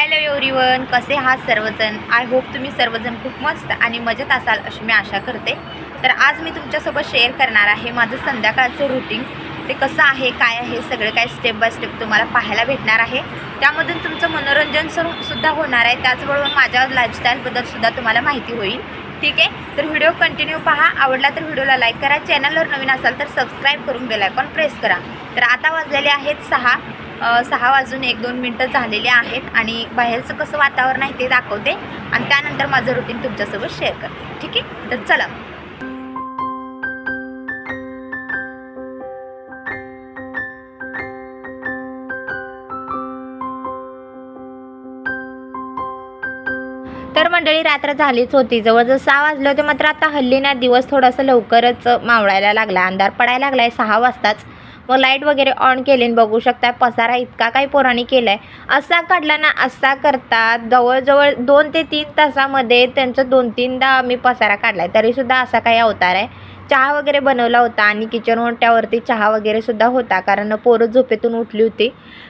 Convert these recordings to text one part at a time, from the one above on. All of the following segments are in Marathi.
Hello everyone. कसे आहात सर्वजण? आय होप तुम्ही सर्वजण खूप मस्त आणि मजेत असाल अशी मी आशा करते. तर आज मी तुमच्यासोबत शेअर करणार आहे माझं संध्याकाळचं रुटीन ते कसं आहे काय आहे सगळं काय स्टेप बाय स्टेप तुम्हाला पाहायला भेटणार आहे. त्यामधून तुमचं मनोरंजन सुद्धा होणार आहे. त्याचबरोबर माझ्या लाईफस्टाईलबद्दलसुद्धा तुम्हाला माहिती होईल. ठीक आहे? तर व्हिडिओ कंटिन्यू पहा. आवडला तर व्हिडिओला लाईक करा. चॅनलवर नवीन असाल तर सबस्क्राईब करून बेलायकॉन प्रेस करा. तर आता वाजलेले आहेत सहा. सहा वाजून एक दोन मिनटं झालेले आहेत आणि बाहेरचं कसं वातावरण आहे ते दाखवते आणि त्यानंतर माझं रुटीन तुमच्यासोबत शेअर करते. ठीक आहे? तर चला तर मंडळी रात्र झालीच होती. जवळजवळ सहा वाजले होते मात्र आता हल्ली ना दिवस थोडासा लवकरच मावळायला लागला. अंधार पडायला लागला आहे सहा वाजताच मग लाइट वगैरे ऑन केली आणि बघू शकता पसारा इतका काही पोरांनी केला आहे असा काढला ना असा करतात. जवळजवळ दोन ते तीन तासामध्ये त्यांचं दोन तीनदा मी पसारा काढला आहे तरीसुद्धा असा काही अवतार आहे. चहा वगैरे बनवला होता आणि किचन ओट्यावरती चहा वगैरे सुद्धा होता. कारण पोरं झोपेतून उठली होती.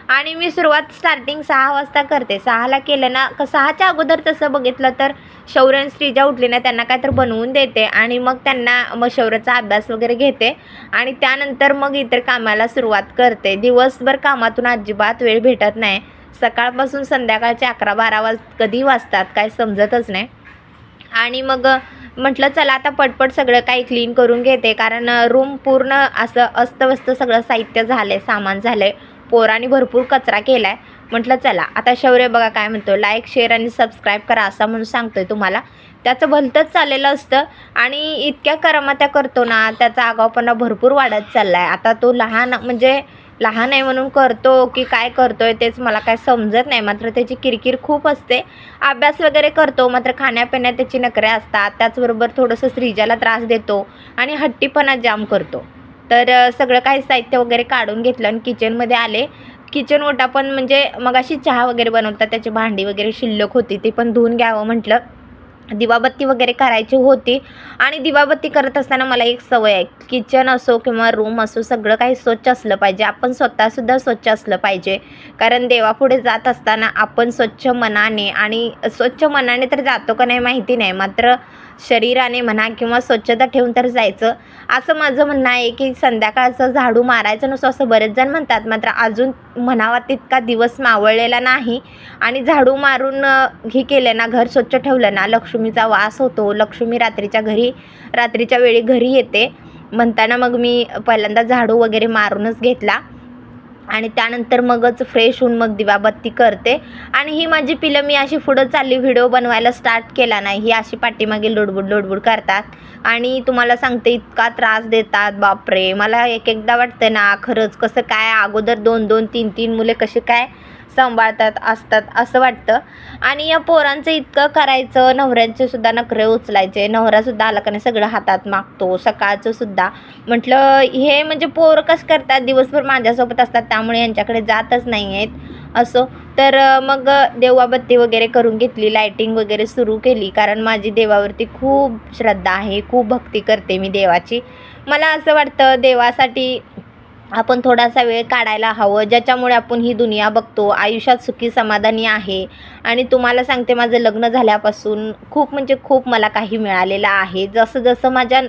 आणि मी सुरुवात स्टार्टिंग सहा वाजता करते. सहाला केलं ना क सहाच्या अगोदर तसं बघितलं तर शौर्य आणि श्रीजा उठली ना त्यांना काय तर बनवून देते. आणि मग त्यांना मग शौर्याचा अभ्यास वगैरे घेते. आणि त्यानंतर मग इतर कामाला सुरुवात करते. दिवसभर कामातून अजिबात वेळ भेटत नाही. सकाळपासून संध्याकाळचे अकरा बारा वाज कधी वाजतात काय समजतच नाही. आणि मग म्हटलं चला आता पटपट सगळं काही क्लीन करून घेते. कारण रूम पूर्ण असं अस्तव्यस्त सगळं साहित्य झालं आहे सामान झालं आहे पोरांनी भरपूर कचरा केला आहे म्हटलं चला आता शौर्य बघा काय म्हणतो लाईक शेअर आणि सबस्क्राईब करा असा म्हणून सांगतोय तुम्हाला. त्याचं भलतंच चाललेलं असतं आणि इतक्या करमात्या करतो ना त्याचा आगावपणा भरपूर वाढत चालला आहे आता तो लहान म्हणजे लहान आहे म्हणून करतो की काय करतो आहे तेच मला काय समजत नाही. मात्र त्याची किरकिर खूप असते. अभ्यास वगैरे करतो मात्र खाण्यापिण्यात त्याची नखरे असतात. त्याचबरोबर थोडंसं स्त्रीजाला त्रास देतो आणि हट्टीपणा जाम करतो. तर सगळं काही साहित्य वगैरे काढून घेतलं आणि किचनमध्ये आले. किचन ओटा पण म्हणजे मग अशी चहा वगैरे बनवतात त्याची भांडी वगैरे शिल्लक होती ती पण धुवून घ्यावं म्हटलं. दिवाबत्ती वगैरे करायची होती. आणि दिवाबत्ती करत असताना मला एक सवय आहे. किचन असो किंवा रूम असो सगळं काही स्वच्छ असलं पाहिजे. आपण स्वतःसुद्धा स्वच्छ असलं पाहिजे. कारण देवापुढे जात असताना आपण स्वच्छ मनाने आणि स्वच्छ मनाने तर जातो का नाही माहिती नाही. मात्र शरीराने म्हणा किंवा स्वच्छता ठेवून तर जायचं. असं माझं म्हणणं आहे की संध्याकाळचं झाडू मारायचं नसतं असं बरेच जण म्हणतात. मात्र अजून म्हणावा तितका दिवस मावळलेला नाही. आणि झाडू मारून ही हे केलं ना घर स्वच्छ ठेवलं ना लक्ष्मीचा वास होतो. लक्ष्मी रात्रीच्या घरी रात्रीच्या वेळी घरी येते. म्हणताना मग मी पहिल्यांदा झाडू वगैरे मारूनच घेतला. आणि त्यानंतर मगच फ्रेश होऊन मग दिवाबत्ती करते. आणि ही माझी पिलं मी अशी पुढं चालली व्हिडिओ बनवायला स्टार्ट केला नाही. ही अशी पाठीमागे लोडबुड लोडबुड करतात. आणि तुम्हाला सांगते इतका त्रास देतात बापरे. मला एक एकदा वाटतं ना खरंच कसं काय अगोदर दोन दोन तीन तीन मुले कसे काय सांभाळतात असतात असं वाटतं. आणि या पोरांचं इतकं करायचं नवऱ्यांचे सुद्धा नखरे उचलायचे नवरासुद्धा आला का नाही सगळं हातात मागतो सकाळचं सुद्धा. म्हटलं हे म्हणजे पोर कसं करतात? दिवसभर माझ्यासोबत असतात त्यामुळे यांच्याकडे जातच नाही आहेत असो. तर मग देवाबत्ती वगैरे करून घेतली लायटिंग वगैरे सुरू केली कारण माझी देवावरती खूप श्रद्धा आहे खूप भक्ती करते मी देवाची. मला असं वाटतं देवासाठी आपण थोडासा वेळ काढायला हवं ज्याच्यामुळे आपण ही दुनिया बघतो आयुष्यात सुखी समाधानी आहे. आणि तुम्हाला सांगते माझं लग्न झाल्यापासून खूप म्हणजे खूप मला काही मिळालेलं आहे. जसं जसं माझ्या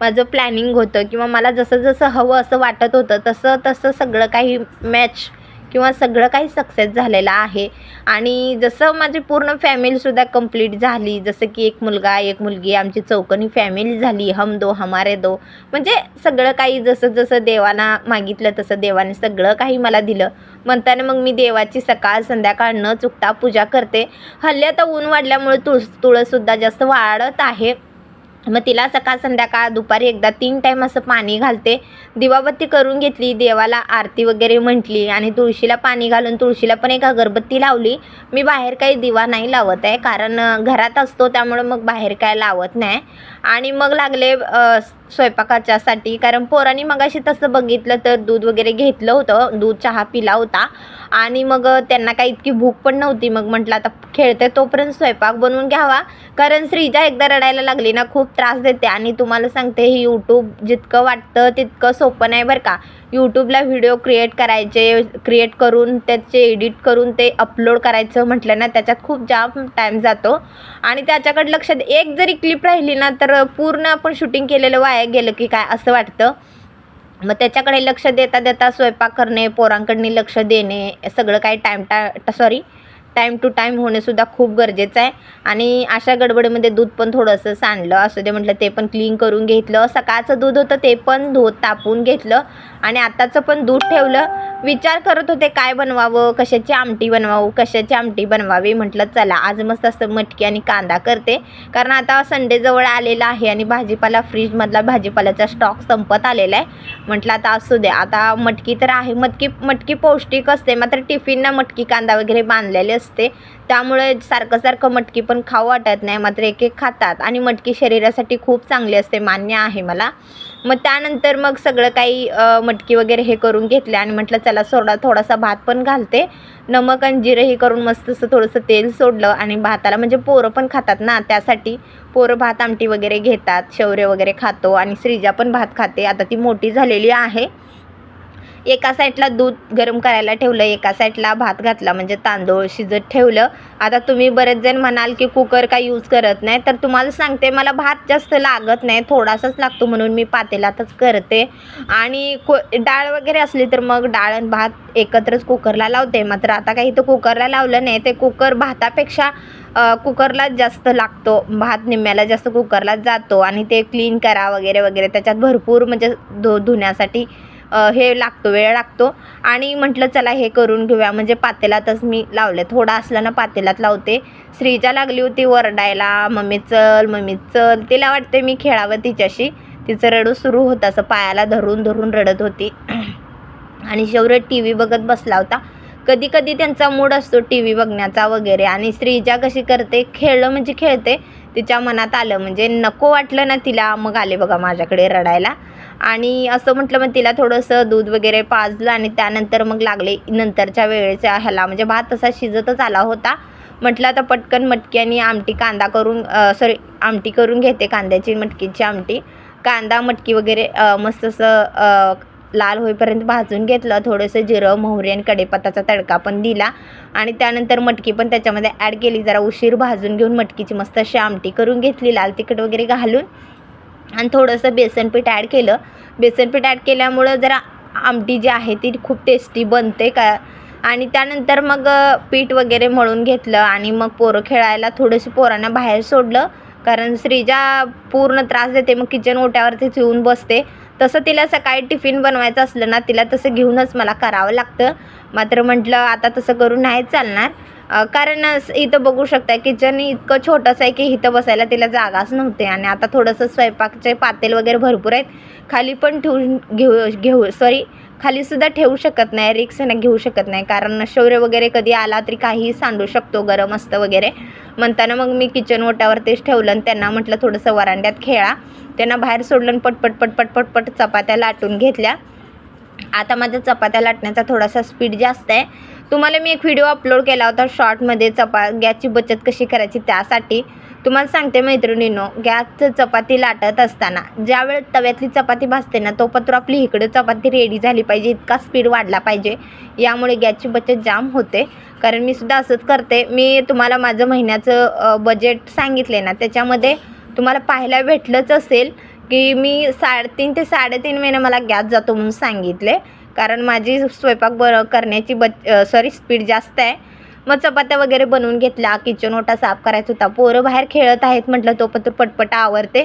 माझं प्लॅनिंग होतं किंवा मला जसं जसं हवं असं वाटत होतं तसं तसं सगळं काही मॅच किंवा सगळं काही सक्सेस झालेलं आहे. आणि जसं माझी पूर्ण फॅमिलीसुद्धा कंप्लीट झाली जसं की एक मुलगा एक मुलगी आमची चौकनी फॅमिली झाली हम दो हमारे दो. म्हणजे सगळं काही जसं जसं देवाना मागितलं तसं देवाने सगळं काही मला दिलं. म्हणताना मग मी देवाची सकाळ संध्याकाळ न चुकता पूजा करते. हल्ली आता ऊन वाढल्यामुळे तुळस तुळससुद्धा जास्त वाढत आहे. मग तिला सकाळ संध्याकाळ दुपारी एकदा तीन टाईम असं पाणी घालते. दिवाबत्ती करून घेतली देवाला आरती वगैरे म्हटली आणि तुळशीला पाणी घालून तुळशीला पण एक अगरबत्ती लावली. मी बाहेर काही दिवा नाही लावत आहे कारण घरात असतो त्यामुळं मग बाहेर काय लावत नाही. आणि मग लागले स्वयंपाकाच्यासाठी. कारण पोरांनी मगाशी तसं बघितलं तर दूध वगैरे घेतलं होतं. दूध चहा पिला होता. आणि मग त्यांना काही इतकी भूक पण नव्हती. मग म्हटलं आता खेळते तोपर्यंत स्वयंपाक बनवून घ्यावा. कारण श्रीजा एकदा रडायला लागली ना खूप त्रास देते. आणि तुम्हाला सांगते हे यूट्यूब जितकं वाटतं तितकं सोपं नाही बरं का. यूट्यूबला व्हिडिओ क्रिएट करायचे क्रिएट करून त्याचे एडिट करून ते अपलोड करायचं म्हटलं ना त्याच्यात खूप जाम टाईम जातो. आणि त्याच्याकडे लक्ष दे- एक जरी क्लिप राहिली ना तर पूर्ण आपण शूटिंग केलेलं वाया गेलं की काय असं वाटतं. मग त्याच्याकडे लक्ष देता देता स्वयंपाक करणे पोरांकडनी लक्ष देणे सगळं काही टाईम टा सॉरी टाईम टू टाईम होणेसुद्धा खूप गरजेचं आहे. आणि अशा गडबडीमध्ये दूध पण थोडंसं सांडलं. असं ते म्हटलं ते पण क्लीन करून घेतलं. सकाळचं दूध होतं ते पण दूध तापून घेतलं. आणि आताचं पण दूध ठेवलं. विचार करत होते काय बनवावं? कशाची आमटी बनवावं? कशाची आमटी बनवावी? म्हटलं चला आज मस्त असं मटकी आणि कांदा करते. कारण आता संडे जवळ आलेला आहे आणि भाजीपाला फ्रीजमधला भाजीपाल्याचा स्टॉक संपत आलेला आहे. म्हटलं आता असू दे. आता मटकी तर आहे. मटकी मटकी पौष्टिक असते. मात्र टिफिनना मटकी कांदा वगैरे बांधलेले असते. त्यामुळे सारखं सारखं मटकी पण खाऊ वाटत नाही मात्र एक एक खातात. आणि मटकी शरीरासाठी खूप चांगली असते मान्य आहे मला. मग त्यानंतर मग सगळं काही मटकी वगैरे हे करून घेतले आणि म्हटलं चला सोडा थोडासा भात पण घालते. नमक आणि जिरं हे करून मस्त असं थोडंसं तेल सोडलं आणि भाताला म्हणजे पोरं पण खातात ना त्यासाठी पोरं भात आमटी वगैरे घेतात शौर्य वगैरे खातो आणि श्रीजा पण भात खाते. आता ती मोठी झालेली आहे. एका साईडला दूध गरम करायला ठेवलं एका साईडला भात घातला म्हणजे तांदूळ शिजत ठेवलं. आता तुम्ही बरेच जण म्हणाल की कुकर काय यूज करत नाही तर तुम्हाला सांगते मला भात जास्त लागत नाही थोडासाच लागतो म्हणून मी पातेलातच करते. आणि को डाळ वगैरे असली तर मग डाळ आणि भात एकत्रच कुकरला लावते. मात्र आता काही तर कुकरला लावलं नाही ते कुकर भातापेक्षा कुकरलाच जास्त लागतो. भात निम्म्याला जास्त कुकरलाच जातो आणि ते क्लीन करा वगैरे वगैरे. त्याच्यात भरपूर म्हणजे धु धुण्यासाठी हे लागतो वेळ लागतो. आणि म्हटलं चला हे करून घेऊया. म्हणजे पातेलातच मी लावले. थोडा असला ना पातेलात लावते. श्रीजा लागली होती वरडायला. मम्मी चल मम्मी चल. तिला वाटते मी खेळावं तिच्याशी. तिचं रडू सुरू होतं असं पायाला धरून धरून रडत होती. आणि शेवट टी व्ही बघत बसला होता. कधी कधी त्यांचा मूड असतो टी व्ही बघण्याचा वगैरे. आणि श्रीजा कशी करते? खेळलं म्हणजे खेळते. तिच्या मनात आलं म्हणजे नको वाटलं ना तिला. मग आले बघा माझ्याकडे रडायला. आणि असं म्हटलं मग तिला थोडंसं दूध वगैरे पाजलं आणि त्यानंतर मग लागले नंतरच्या वेळेच्या ह्याला. म्हणजे भात तसा शिजतच आला होता. म्हटलं आता पटकन मटकी आणि आमटी कांदा करून सॉरी आमटी करून घेते कांद्याची मटकीची आमटी. कांदा मटकी वगैरे मस्त असं लाल होईपर्यंत भाजून घेतलं. थोडंसं जिरं मोहरी आणि कडेपत्ताचा तडका पण दिला. आणि त्यानंतर मटकी पण त्याच्यामध्ये ॲड केली. जरा उशीर भाजून घेऊन मटकीची मस्त अशी आमटी करून घेतली. लाल तिखट वगैरे घालून. आणि थोडंसं बेसनपीठ ॲड केलं. बेसनपीठ ॲड केल्यामुळं जरा आमटी जी आहे ती खूप टेस्टी बनते का आणि त्यानंतर मग पीठ वगैरे मळून घेतलं आणि मग पोरं खेळायला थोडंसं पोरांना बाहेर सोडलं. कारण श्रीजा पूर्ण त्रास देते मग किचन ओट्यावरतीच येऊन बसते. तसं तिला सकाळी टिफिन बनवायचं असलं ना तिला तसं घेऊनच मला करावं लागतं. मात्र म्हटलं आता तसं करून नाही चालणार. कारण इथं बघू शकता किचन इतकं छोटंसं आहे की इथं बसायला तिला जागाच नव्हते आणि आता थोडंसं स्वयंपाकचे पातेल वगैरे भरपूर आहेत. खाली पण ठेवून घेऊ घेऊ सॉरी खालीसुद्धा ठेवू शकत नाही रिक्स ना घेऊ शकत नाही. कारण शौर्य वगैरे कधी आला तरी काहीही सांडू शकतो गरम असतं वगैरे. म्हणताना मग मी किचन ओट्यावरतीच ठेवलं आणि त्यांना म्हटलं थोडंसं वरांड्यात खेळा. त्यांना बाहेर सोडलं आणि पटपट पटपट पटपट चपात्या लाटून घेतल्या. आता माझ्या चपात्या लाटण्याचा थोडासा स्पीड जास्त आहे. तुम्हाला मी एक व्हिडिओ अपलोड केला होता शॉर्टमध्ये चपा गॅसची बचत कशी करायची त्यासाठी. तुम्हाला सांगते मैत्रिणीनो गॅसचं चपाती लाटत असताना ज्यावेळेस तव्यातली चपाती भाजते ना तोपत्र आपली इकडं चपाती रेडी झाली पाहिजे इतका स्पीड वाढला पाहिजे. यामुळे गॅसची बचत जाम होते. कारण मी सुद्धा असंच करते. मी तुम्हाला माझं महिन्याचं बजेट सांगितले ना त्याच्यामध्ये तुम्हाला पाहायला भेटलंच असेल. की मी साडेतीन ते साडेतीन महिने मला गॅस जातो म्हणून सांगितले. कारण माझी स्वयंपाक बर करण्याची बच सॉरी स्पीड जास्त आहे. मग चपात्या वगैरे बनवून घेतल्या किचन ओटा साफ करायचा होता. पोरं बाहेर खेळत आहेत म्हटलं तो पत्र पटपट आवरते.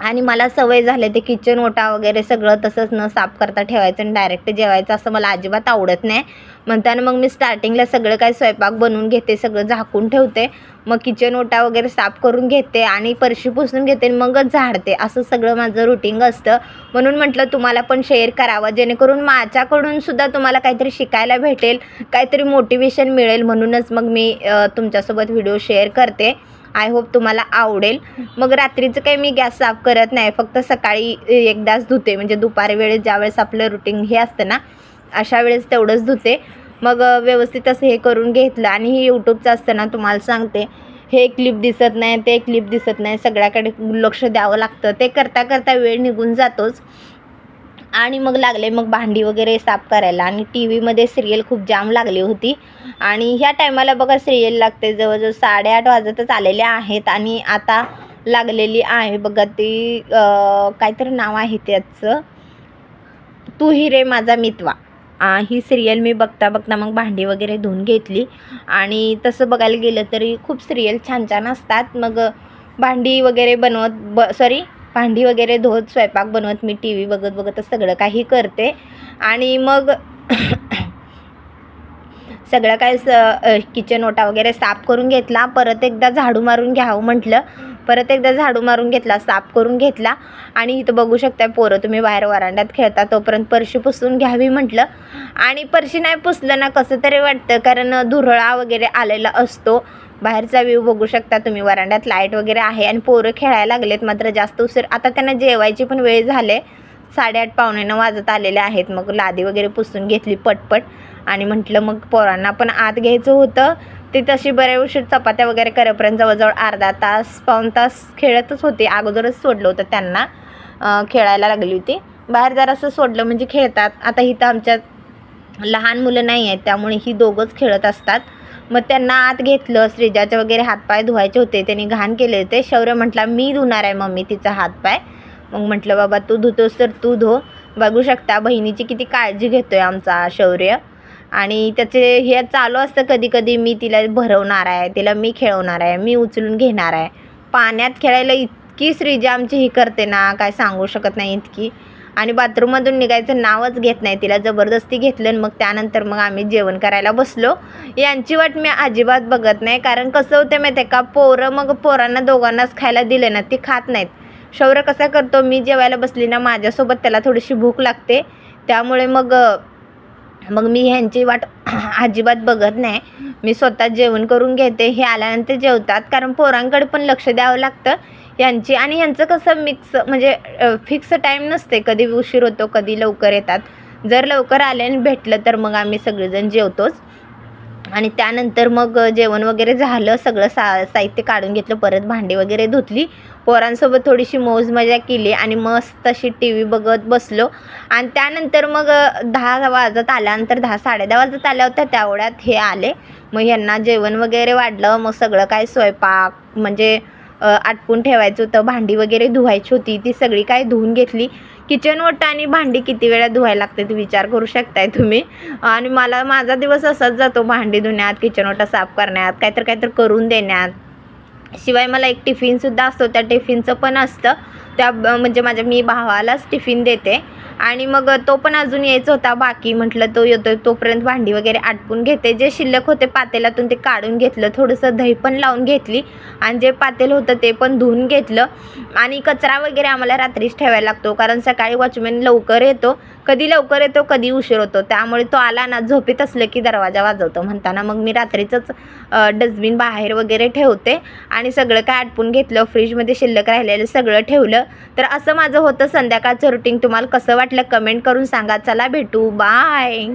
आणि मला सवय झाले ते किचन ओटा वगैरे सगळं तसंच न साफ करता ठेवायचं आणि डायरेक्ट जेवायचं. असं मला अजिबात आवडत नाही. म्हणताना मग मी स्टार्टिंगला सगळं काही स्वयंपाक बनवून घेते सगळं झाकून ठेवते. मग किचन ओटा वगैरे साफ करून घेते आणि परशी पुसून घेते आणि मगच झाडते. असं सगळं माझं रुटीन असतं. म्हणून म्हटलं तुम्हाला पण शेअर करावं. जेणेकरून माझ्याकडून सुद्धा तुम्हाला काहीतरी शिकायला भेटेल काहीतरी मोटिवेशन मिळेल. म्हणूनच मग मी तुमच्यासोबत व्हिडिओ शेअर करते. आय होप तुम्हाला आवडेल. मग रात्रीचं काही मी गॅस साफ करत नाही फक्त सकाळी एकदाच धुते. म्हणजे दुपारी वेळेस ज्यावेळेस आपलं रुटीन हे असतं ना अशा वेळेस तेवढंच धुते. मग व्यवस्थित असं हे करून घेतलं आणि हे यूट्यूबचं असतं ना तुम्हाला सांगते. हे क्लिप दिसत नाही ते क्लिप दिसत नाही. सगळ्याकडे लक्ष द्यावं लागतं. ते करता करता वेळ निघून जातोच. आणि मग लागले मग भांडी वगैरे साफ करायला. आणि टी व्हीमध्ये सिरियल खूप जाम लागली होती. आणि ह्या टायमाला बघा सिरियल लागते. जवळजवळ साडेआठ वाजतच आलेल्या आहेत आणि आता लागलेली आहे. बघा ती काहीतरी नाव आहे त्याचं. तू ही रे माझा मितवा. आ, ही सिरियल मी बघता बघता मग भांडी वगैरे धुवून घेतली. आणि तसं बघायला गेलं तरी खूप सिरियल छान छान असतात. मग भांडी वगैरे बनवत ब सॉरी भांडी वगैरे धोत स्वयंपाक बनवत मी टी व्ही बघत बघत सगळं काही करते. आणि मग सगळं काय स किचन ओटा वगैरे साफ करून घेतला. परत एकदा झाडू मारून घ्यावं म्हटलं. परत एकदा झाडू मारून घेतला साफ करून घेतला. आणि इथं बघू शकताय पोरं तुम्ही बाहेर वरांड्यात खेळता तोपर्यंत परशी पुसून घ्यावी म्हटलं. आणि परशी नाही पुसलं ना कसं तरी वाटतं कारण धुरळा वगैरे आलेला असतो. बाहेरचा व्ह्यू बघू शकता तुम्ही. वरांड्यात लाइट वगैरे आहे आणि पोरं खेळायला लागलेत मात्र जास्त उशीर. आता त्यांना जेवायची पण वेळ झाले. साडेआठ पावणेनं वाजत आलेले आहेत. मग लादी वगैरे पुसून घेतली पटपट. आणि म्हटलं मग पोरांना पण आत घ्यायचं होतं. ते तशी बऱ्या उशीर चपात्या वगैरे करेपर्यंत जवळजवळ अर्धा तास पाऊण तास खेळतच होते. अगोदरच सोडलं होतं त्यांना. खेळायला लागली होती. बाहेर जरासं सोडलं म्हणजे खेळतात. आता इथं आमच्यात लहान मुलं नाही आहेत. त्यामुळे ही दोघंच खेळत असतात. मग त्यांना आत घेतलं श्रीजाचे वगैरे हातपाय धुवायचे होते त्यांनी घाण केले होते. शौर्य म्हटला मी धुणार आहे मम्मी तिचा हातपाय. मग म्हटलं बाबा तू धुतोस तर तू धो. बघू शकता बहिणीची किती काळजी घेतो आहे आमचा शौर्य. आणि त्याचे हे चालू असतं कधी कधी मी तिला भरवणार आहे तिला मी खेळवणार आहे मी उचलून घेणार आहे. पाण्यात खेळायला इतकी श्रीजा आमची ही करते ना काय सांगू शकत नाही इतकी. आणि बाथरूममधून निघायचं नावच घेत नाही. तिला जबरदस्ती घेतलं आणि मग त्यानंतर मग आम्ही जेवण करायला बसलो. यांची वाट मी अजिबात बघत नाही. कारण कसं होतं माहिती आहे का? पोरं मग पोरांना दोघांनाच खायला दिले ना ती खात नाहीत. शौर्य कसा करतो? मी जेवायला बसली ना माझ्यासोबत त्याला थोडीशी भूक लागते. त्यामुळे मग मग मी ह्यांची वाट अजिबात बघत नाही. मी स्वतः जेवण करून घेते. हे आल्यानंतर जेवतात. कारण पोरांकडे पण लक्ष द्यावं लागतं. यांची आणि यांचं कसं मिक्स म्हणजे फिक्स टाईम नसते. कधी उशीर होतो कधी लवकर येतात. जर लवकर आले आणि भेटलं तर मग आम्ही सगळेजण जेवतोच. आणि त्यानंतर मग जेवण वगैरे झालं सगळं सा साहित्य काढून घेतलं परत भांडी वगैरे धुतली. पोरांसोबत थोडीशी मौज मजा केली आणि मस्त अशी टी व्ही बघत बसलो. आणि त्यानंतर मग दहा वाजत आल्यानंतर दहा साडेदहा वाजत आल्या होत्या तेवढ्यात हे आले. मग यांना जेवण वगैरे वाढलं मग सगळं काय स्वयंपाक म्हणजे आटपून ठेवायचं होतं भांडी वगैरे धुवायची होती ती सगळी काय धुवून घेतली. किचन ओटा आणि भांडी किती वेळा धुवायला लागते विचार करू शकताय तुम्ही. आणि मला माझा दिवस असाच जातो भांडी धुण्यात किचन ओटा साफ करण्यात काहीतरी काहीतरी करून देण्यात. शिवाय मला एक टिफिनसुद्धा असतो त्या टिफिनचं पण असतं. त्या म्हणजे माझ्या मी भावालाच टिफिन देते. आणि मग तो पण अजून यायचा होता बाकी म्हटलं तो येतो तोपर्यंत भांडी वगैरे आटपून घेते. जे शिल्लक होते पातेलातून ते काढून घेतलं थोडंसं दही पण लावून घेतली आणि जे पातेल होतं ते पण धुवून घेतलं. आणि कचरा वगैरे आम्हाला रात्रीच ठेवायला लागतो कारण सकाळी वॉचमॅन लवकर येतो कधी लवकर येतो कधी उशीर होतो. त्यामुळे तो आला ना झोपेत असलं की दरवाजा वाजवतो म्हणताना. मग मी रात्रीचंच डस्टबिन बाहेर वगैरे ठेवते आणि सगळं काय आटपून घेतलं फ्रीजमध्ये शिल्लक राहिलेलं सगळं ठेवलं. तर असं माझं होतं संध्याकाळचं रुटीन तुम्हाला कसं वाटतं? वाटलं कमेंट करून सांगा. चला भेटू. बाय.